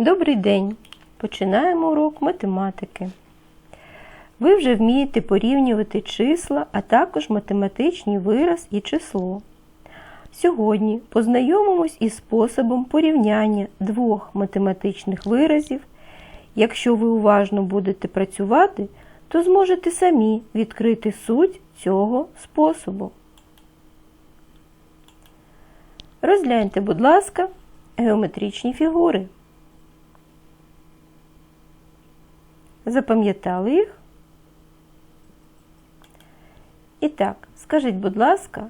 Добрий день! Починаємо урок математики. Ви вже вмієте порівнювати числа, а також математичний вираз і число. Сьогодні познайомимось із способом порівняння двох математичних виразів. Якщо ви уважно будете працювати, то зможете самі відкрити суть цього способу. Розгляньте, будь ласка, геометричні фігури. Запам'ятали їх? І так, скажіть, будь ласка,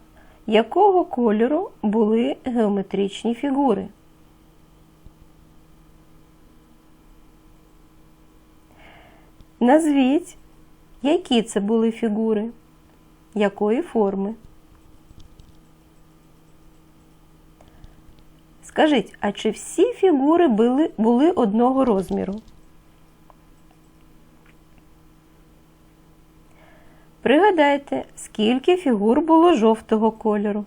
якого кольору були геометричні фігури? Назвіть, які це були фігури, якої форми? Скажіть, а чи всі фігури були, були одного розміру? Пригадайте, скільки фігур було жовтого кольору.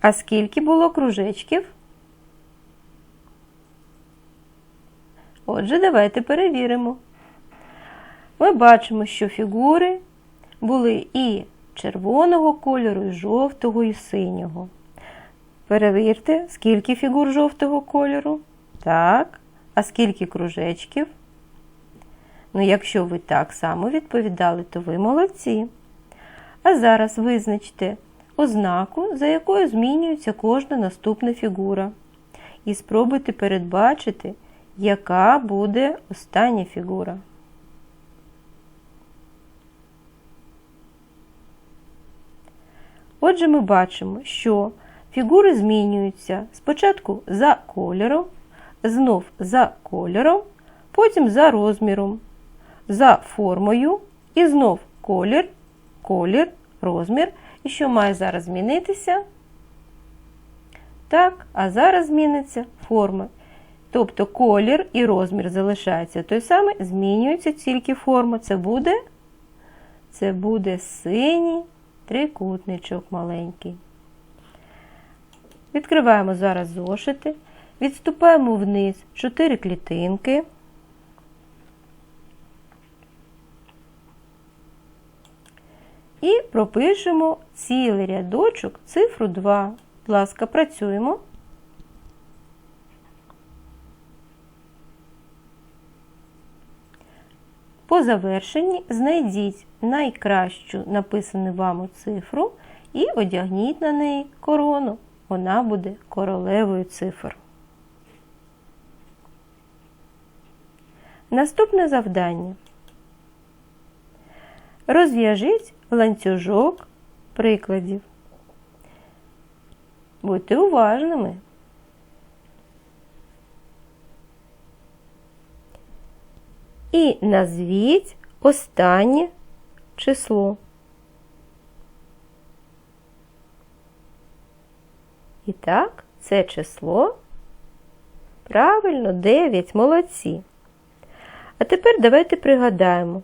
А скільки було кружечків? Отже, давайте перевіримо. Ми бачимо, що фігури були і червоного кольору, і жовтого, і синього. Перевірте, скільки фігур жовтого кольору. Так. А скільки кружечків? Ну, якщо ви так само відповідали, то ви молодці. А зараз визначте ознаку, за якою змінюється кожна наступна фігура. І спробуйте передбачити, яка буде остання фігура. Отже, ми бачимо, що фігури змінюються спочатку за кольором, знов за кольором, потім за розміром, за формою і знов колір, колір, розмір. І що має зараз змінитися? Так, а зараз зміниться форма. Тобто колір і розмір залишаються той самий, змінюється тільки форма. Це буде, це буде синій трикутничок маленький. Відкриваємо зараз зошити, відступаємо вниз 4 клітинки. І пропишемо цілий рядочок цифру 2. Будь ласка, працюємо. По завершенні знайдіть найкращу написану вами цифру і одягніть на неї корону. Вона буде королевою цифр. Наступне завдання. Розв'яжіть ланцюжок прикладів. Будьте уважними. І назвіть останнє число. І так, це число. Правильно, 9, молодці. А тепер давайте пригадаємо,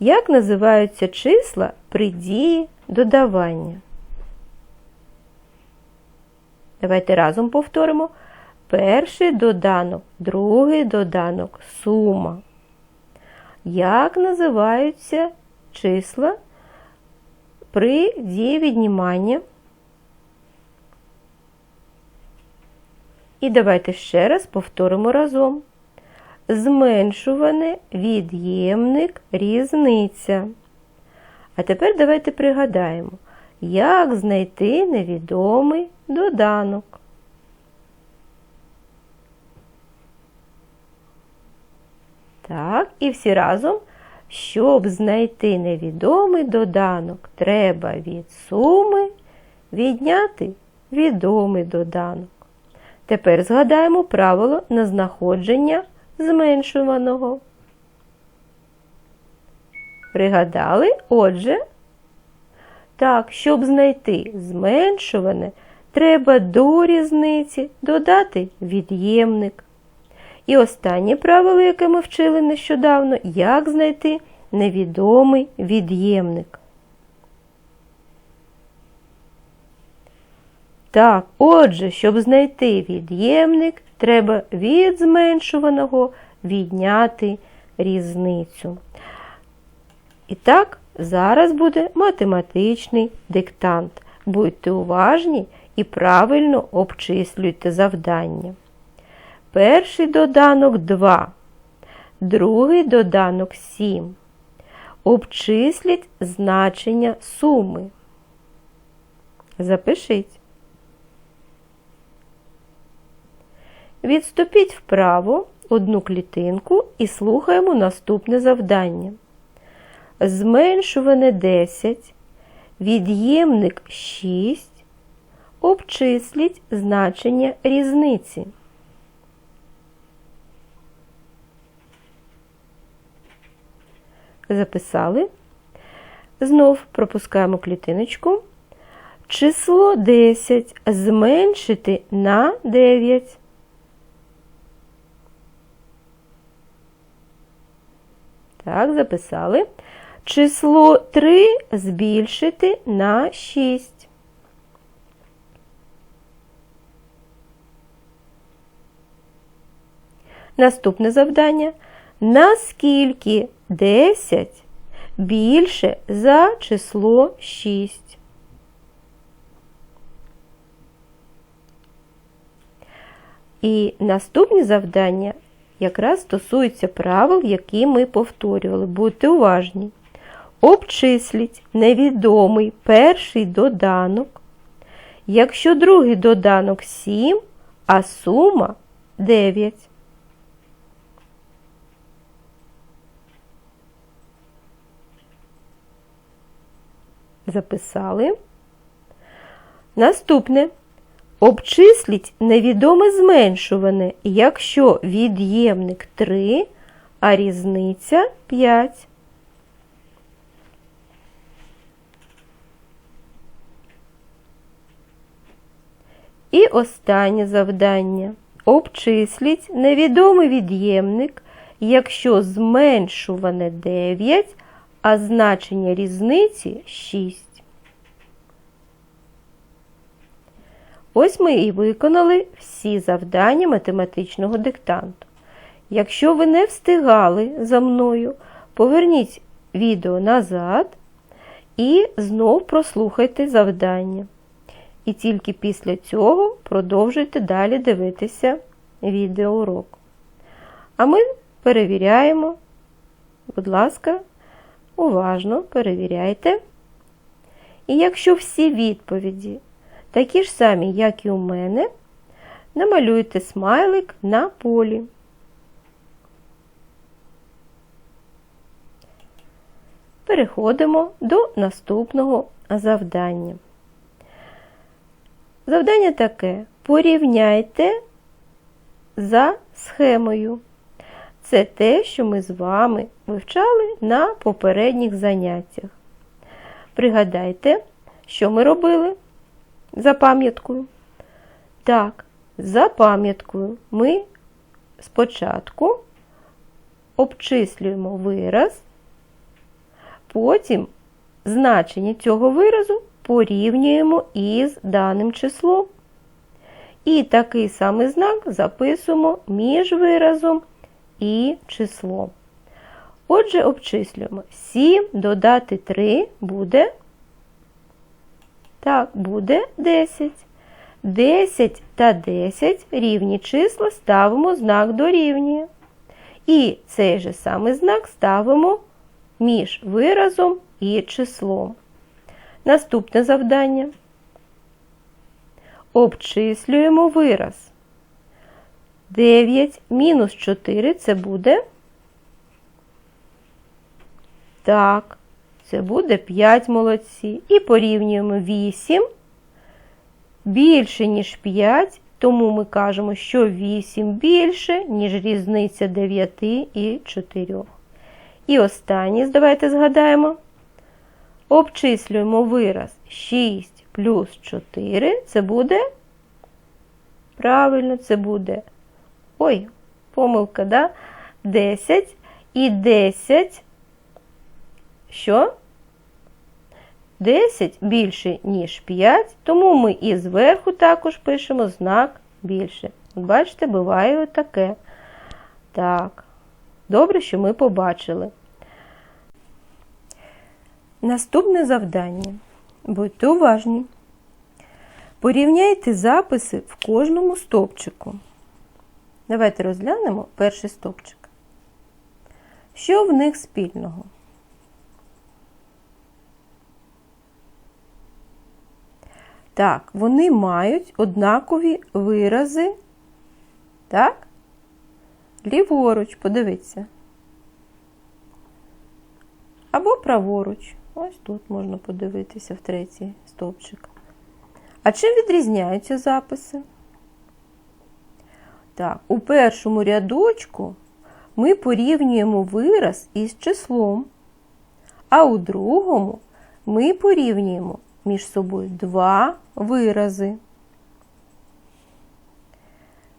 як називаються числа при дії додавання. Давайте разом повторимо. Перший доданок, другий доданок, сума. Як називаються числа при дії віднімання? І давайте ще раз повторимо разом. Зменшуване від'ємник різниця. А тепер давайте пригадаємо, як знайти невідомий доданок. Так, і всі разом, щоб знайти невідомий доданок, треба від суми відняти відомий доданок. Тепер згадаємо правило на знаходження зменшуваного. Пригадали? Отже, так, щоб знайти зменшуване, треба до різниці додати від'ємник. І останнє правило, яке ми вчили нещодавно, як знайти невідомий від'ємник. Так, отже, щоб знайти від'ємник, треба від зменшуваного відняти різницю. І так, зараз буде математичний диктант. Будьте уважні і правильно обчислюйте завдання. Перший доданок 2, другий доданок 7. Обчисліть значення суми. Запишіть. Відступіть вправо одну клітинку і слухаємо наступне завдання. Зменшуване 10, від'ємник 6, обчисліть значення різниці. Записали. Знов пропускаємо клітиночку. Число 10 зменшити на 9. Так, записали. Число 3 збільшити на 6. Наступне завдання. Наскільки 10 більше за число 6? І наступні завдання якраз стосуються правил, які ми повторювали. Будьте уважні. Обчисліть невідомий перший доданок. Якщо другий доданок 7, а сума 9. Записали. Наступне. Обчисліть невідоме зменшуване, якщо від'ємник 3, а різниця 5. І останнє завдання. Обчисліть невідомий від'ємник, якщо зменшуване 9, а значення різниці 6. Ось ми і виконали всі завдання математичного диктанту. Якщо ви не встигали за мною, поверніть відео назад і знов прослухайте завдання. І тільки після цього продовжуйте далі дивитися відеоурок. А ми перевіряємо, будь ласка, уважно перевіряйте. І якщо всі відповіді такі ж самі, як і у мене, намалюйте смайлик на полі. Переходимо до наступного завдання. Завдання таке: порівняйте за схемою. Це те, що ми з вами вивчали на попередніх заняттях. Пригадайте, що ми робили за пам'яткою. Так, за пам'яткою ми спочатку обчислюємо вираз, потім значення цього виразу порівнюємо із даним числом. І такий самий знак записуємо між виразом і числом. Отже, обчислюємо 7 додати 3 буде. Так, буде 10. 10 та 10 рівні числа ставимо знак дорівнює. І цей же самий знак ставимо між виразом і числом. Наступне завдання. Обчислюємо вираз. 9 мінус 4 це буде. Так, це буде 5 молодці. І порівнюємо 8 більше, ніж 5, тому ми кажемо, що 8 більше, ніж різниця 9 і 4. І останнє, давайте згадаємо. Обчислюємо вираз 6 плюс 4, це буде. Правильно, це буде. Ой, помилка, да? 10 і 10. Що? 10 більше, ніж 5, тому ми і зверху також пишемо знак більше. Бачите, буває таке. Так, добре, що ми побачили. Наступне завдання. Будьте уважні. Порівняйте записи в кожному стовпчику. Давайте розглянемо перший стовпчик. Що в них спільного? Так, вони мають однакові вирази. Так? Ліворуч, подивіться. Або праворуч. Ось тут можна подивитися в третій стовпчик. А чим відрізняються записи? Так, у першому рядочку ми порівнюємо вираз із числом, а у другому ми порівнюємо між собою два вирази.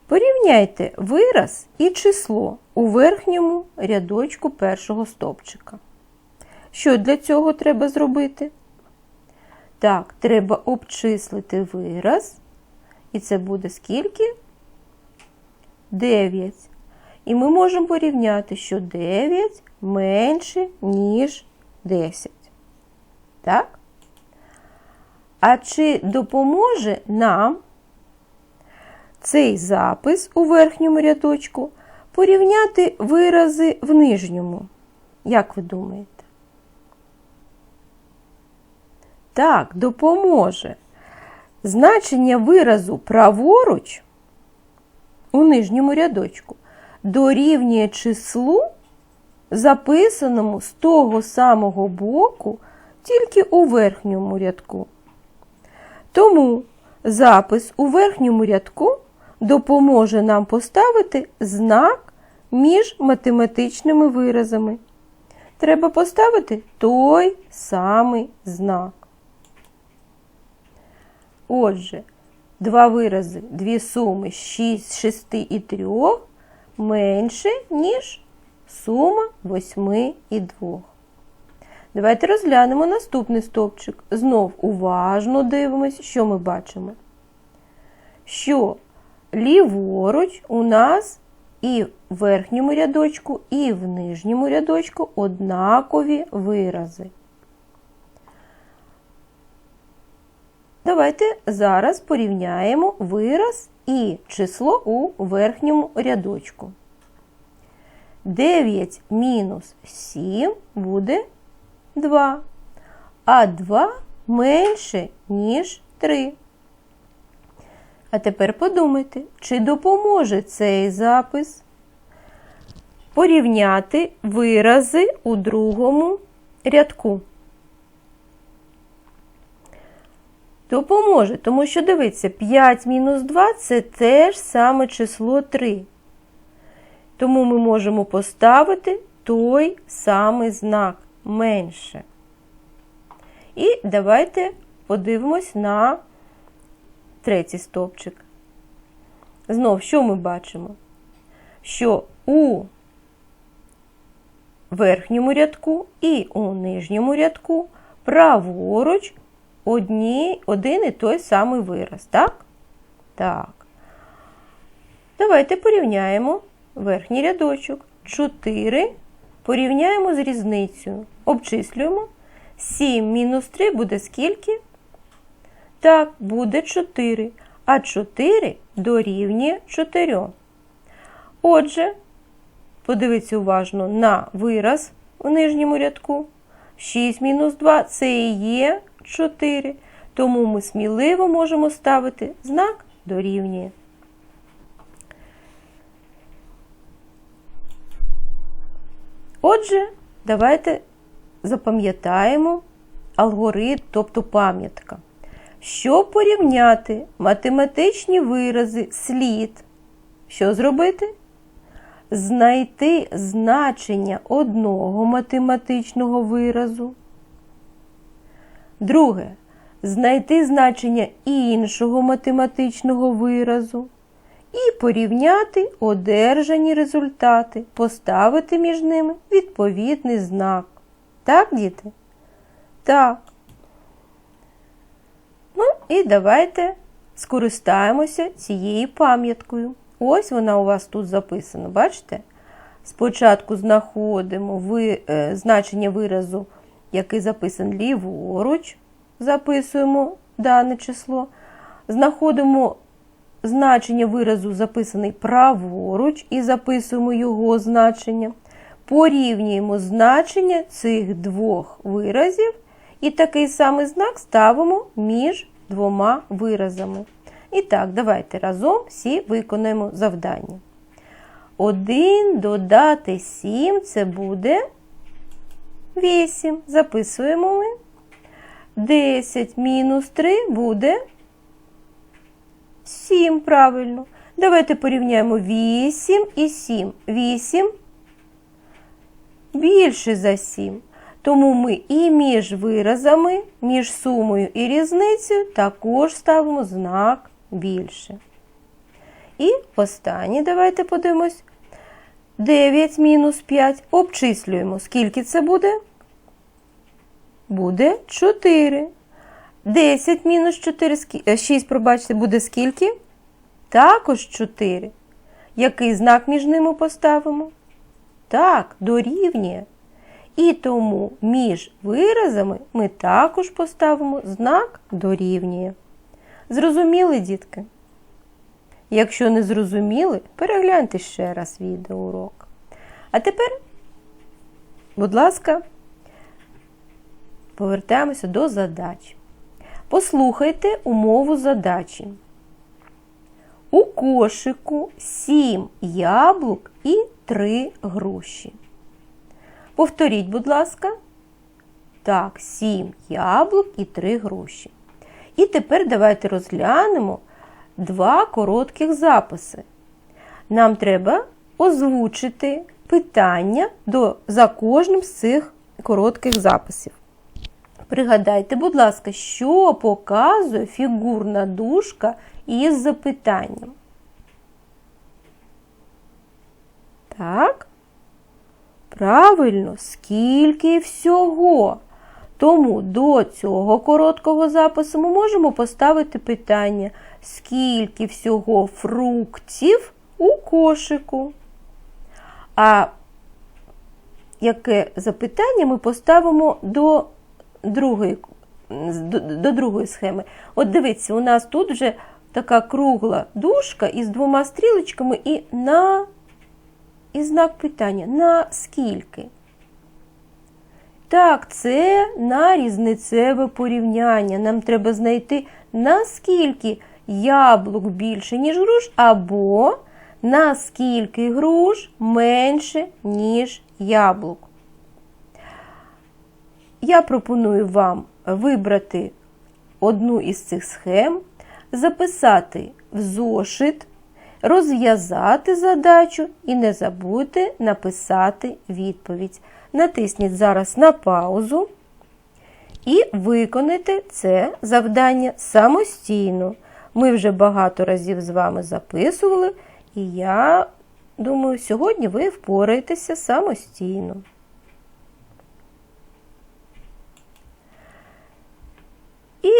Порівняйте вираз і число у верхньому рядочку першого стовпчика. Що для цього треба зробити? Так, треба обчислити вираз, і це буде скільки? 9. І ми можемо порівняти, що 9 менше, ніж 10. Так? А чи допоможе нам цей запис у верхньому рядочку порівняти вирази в нижньому? Як ви думаєте? Так, допоможе. Значення виразу праворуч у нижньому рядочку дорівнює числу, записаному з того самого боку, тільки у верхньому рядку. Тому запис у верхньому рядку допоможе нам поставити знак між математичними виразами. Треба поставити той самий знак. Отже, два вирази, дві суми 6, 6 і 3 менше, ніж сума 8 і 2. Давайте розглянемо наступний стовпчик. Знов уважно дивимося, що ми бачимо. Що ліворуч у нас і в верхньому рядочку, і в нижньому рядочку однакові вирази. Давайте зараз порівняємо вираз і число у верхньому рядочку. 9 мінус 7 буде 2, а 2 менше, ніж 3. А тепер подумайте, чи допоможе цей запис порівняти вирази у другому рядку. Допоможе, тому що дивіться, 5 мінус 2 це теж саме число 3. Тому ми можемо поставити той самий знак менше. І давайте подивимось на третій стовпчик. Знов, що ми бачимо? Що у верхньому рядку і у нижньому рядку праворуч одні, один і той самий вираз, так? Так. Давайте порівняємо верхній рядочок. 4 порівняємо з різницею. Обчислюємо. 7 мінус 3 буде скільки? Так, буде 4. А 4 дорівнює 4. Отже, подивіться уважно на вираз у нижньому рядку. 6 мінус 2 це і є 4. Тому ми сміливо можемо ставити знак дорівнює. Отже, давайте запам'ятаємо алгоритм, тобто пам'ятка. Щоб порівняти математичні вирази слід, що зробити? Знайти значення одного математичного виразу. Друге. Знайти значення іншого математичного виразу. І порівняти одержані результати, поставити між ними відповідний знак. Так, діти? Так. Ну і давайте скористаємося цією пам'яткою. Ось вона у вас тут записана, бачите? Спочатку знаходимо ви, е, значення виразу, який записаний ліворуч, записуємо дане число. Знаходимо значення виразу, записаний праворуч, і записуємо його значення. Порівнюємо значення цих двох виразів і такий самий знак ставимо між двома виразами. І так, давайте разом всі виконаємо завдання. 1 додати 7 це буде 8. Записуємо ми. 10 мінус 3 буде 7, правильно. Давайте порівняємо 8 і 7. 8 більше за 7. Тому ми і між виразами, між сумою і різницею також ставимо знак більше. І останнє, давайте подивимось. 9 мінус 5. Обчислюємо. Скільки це буде? Буде 4. 10 мінус 4, 6, пробачте, буде скільки? Також 4. Який знак між ними поставимо? Так, дорівнює. І тому між виразами ми також поставимо знак дорівнює. Зрозуміли, дітки? Якщо не зрозуміли, перегляньте ще раз відеоурок. А тепер, будь ласка, повертаємося до задач. Послухайте умову задачі. У кошику 7 яблук і 3 груші. Повторіть, будь ласка. Так, 7 яблук і 3 груші. І тепер давайте розглянемо два коротких записи. Нам треба озвучити питання до, за кожним з цих коротких записів. Пригадайте, будь ласка, що показує фігурна дужка із запитанням. Так. Правильно, скільки всього. Тому до цього короткого запису ми можемо поставити питання, скільки всього фруктів у кошику. А яке запитання ми поставимо до другої, до, до другої схеми? От дивіться, у нас тут вже така кругла дужка із двома стрілочками і на і знак питання на скільки? Так, це на різницеве порівняння. Нам треба знайти наскільки яблук більше, ніж груш, або наскільки груш менше, ніж яблук. Я пропоную вам вибрати одну із цих схем, записати в зошит розв'язати задачу і не забудьте написати відповідь. Натисніть зараз на паузу і виконайте це завдання самостійно. Ми вже багато разів з вами записували, і я думаю, сьогодні ви впораєтеся самостійно. І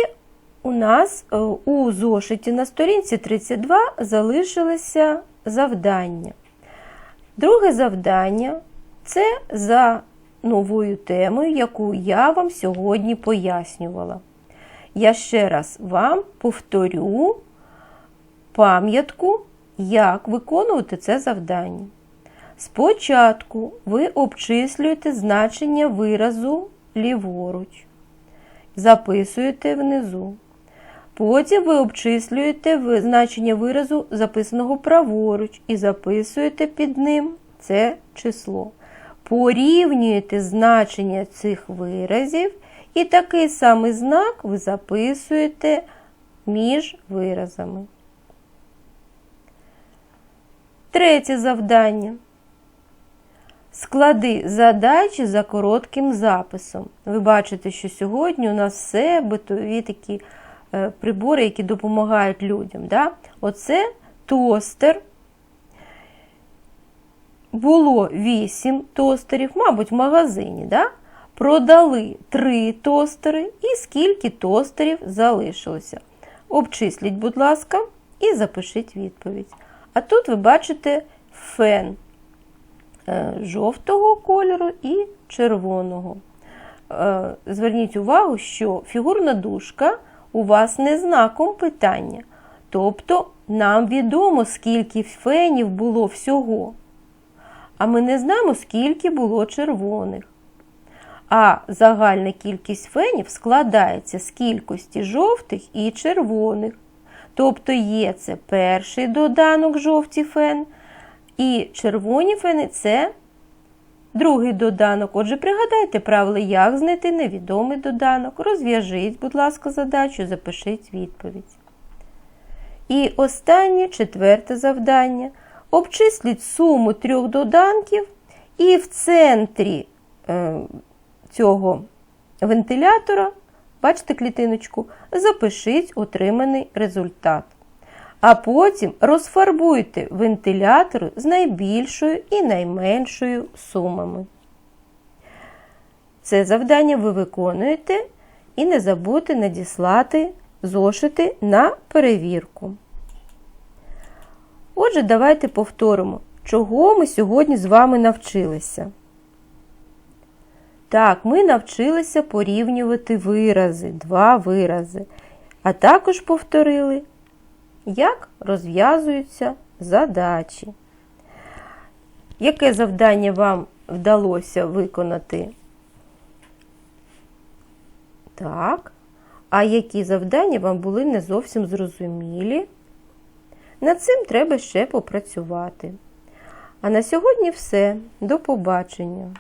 у нас е, у зошиті на сторінці 32 залишилося завдання. Друге завдання це за новою темою, яку я вам сьогодні пояснювала. Я ще раз вам повторю пам'ятку, як виконувати це завдання. Спочатку ви обчислюєте значення виразу ліворуч, записуєте внизу. Потім ви обчислюєте значення виразу, записаного праворуч, і записуєте під ним це число. Порівнюєте значення цих виразів, і такий самий знак ви записуєте між виразами. Третє завдання. Склади задачі за коротким записом. Ви бачите, що сьогодні у нас все битові такі Е, прибори, які допомагають людям. Да? Оце тостер. Було 8 тостерів, мабуть, в магазині. Да? продали 3 тостери і скільки тостерів залишилося. Обчисліть, будь ласка, і запишіть відповідь. А тут ви бачите фен жовтого кольору і червоного. Е, Зверніть увагу, що фігурна дужка у вас не знаком питання. Тобто нам відомо, скільки фенів було всього. А ми не знаємо, скільки було червоних. А загальна кількість фенів складається з кількості жовтих і червоних. Тобто є це перший доданок жовті фен, і червоні фени це другий доданок. Отже, пригадайте правила, як знайти невідомий доданок. Розв'яжіть, будь ласка, задачу, запишіть відповідь. І останнє четверте завдання. Обчисліть суму трьох доданків, і в центрі е, цього вентилятора, бачите клітиночку, запишіть отриманий результат. А потім розфарбуйте вентилятори з найбільшою і найменшою сумами. Це завдання ви виконуєте і не забудьте надіслати зошити на перевірку. Отже, давайте повторимо, чого ми сьогодні з вами навчилися. Так, ми навчилися порівнювати вирази, два вирази, а також повторили, як розв'язуються задачі. Яке завдання вам вдалося виконати? Так. А які завдання вам були не зовсім зрозумілі? Над цим треба ще попрацювати. А на сьогодні все. До побачення!